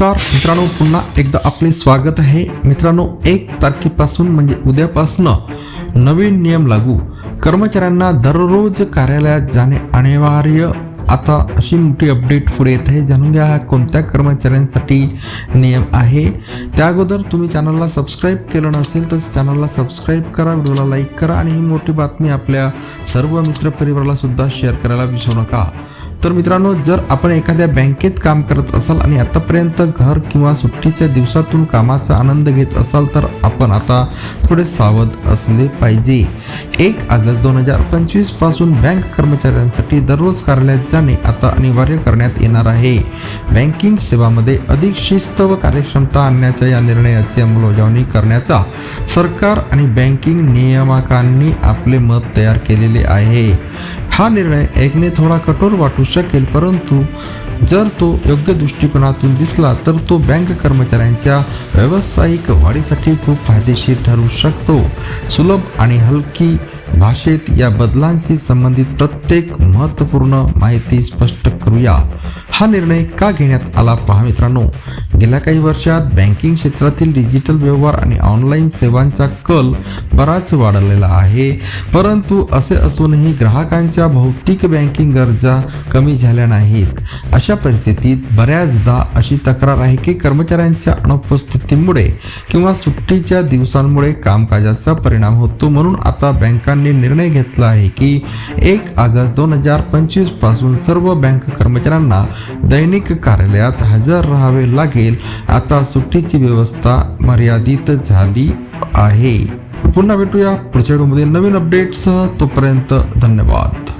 नमस्कार मित्रांनो पुन्हा एकदा आपले स्वागत आहे. मित्रांनो एक तारखेपासून म्हणजे उद्यापासून नवीन नियम लागू. कर्मचाऱ्यांना दररोज कार्यालयात जाणे अनिवार्य. आता अशी मोठी अपडेट पुढे येत आहे. जाणून घ्या हा कोणत्या कर्मचाऱ्यांसाठी नियम आहे. त्या अगोदर तुम्ही चॅनलला सबस्क्राईब केलं नसेल तर चॅनलला सबस्क्राईब करा व्हिडिओला लाईक करा आणि ही मोठी बातमी आपल्या सर्व मित्रपरिवाराला सुद्धा शेअर करायला विसरू नका. तर मित्रांनो जर आपण एखाद्या बँकेत काम करत असाल आणि आतापर्यंत घर किंवा सुट्टीच्या दिवसातून कामाचा आनंद घेत असाल तर आपण आता थोडे सावध असले पाहिजे. एक ऑगस्ट दोन हजार पंचवीसपासून बँक कर्मचाऱ्यांसाठी दररोज कार्यालयात जाणे आता अनिवार्य करण्यात येणार आहे. बँकिंग सेवामध्ये अधिक शिस्त व कार्यक्षमता आणण्याच्या या निर्णयाची अंमलबजावणी करण्याचा सरकार आणि बँकिंग नियामकांनी आपले मत तयार केलेले आहे. हा निर्णय ऐकणे थोडा कठोर वाटू शकेल परंतु जर तो योग्य दृष्टिकोनातून दिसला तर तो बँक कर्मचाऱ्यांच्या व्यावसायिक वाढीसाठी खूप फायदेशीर ठरू शकतो. सुलभ आणि हलकी भाषेत या बदलांशी संबंधित प्रत्येक महत्त्वपूर्ण माहिती स्पष्ट करूया. हा निर्णय का घेण्यात आला पहा मित्रांनो? गेल्या काही वर्षात बँकिंग क्षेत्रातील डिजिटल व्यवहार आणि ऑनलाईन सेवांचा कल बराच वाढलेला आहे. परंतु असे असूनही ग्राहकांच्या भौतिक बँकिंग गरजा कमी झाल्या नाहीत. अशा परिस्थितीत बऱ्याचदा अशी तक्रार आहे की कर्मचाऱ्यांच्या अनुपस्थितीमुळे किंवा सुट्टीच्या दिवसांमुळे कामकाजाचा परिणाम होतो म्हणून आता बँकांनी निर्णय घेतला आहे की एक ऑगस्ट दोन हजार पंचवीसपासून सर्व बँक कर्मचाऱ्यांना दैनिक कार्यालयात हजर राहावे लागेल. आता सुट्टीची व्यवस्था मर्यादित झाली आहे. पुन्हा भेटूया पुढच्या व्हिडिओमध्ये नवीन अपडेटसह तोपर्यंत धन्यवाद.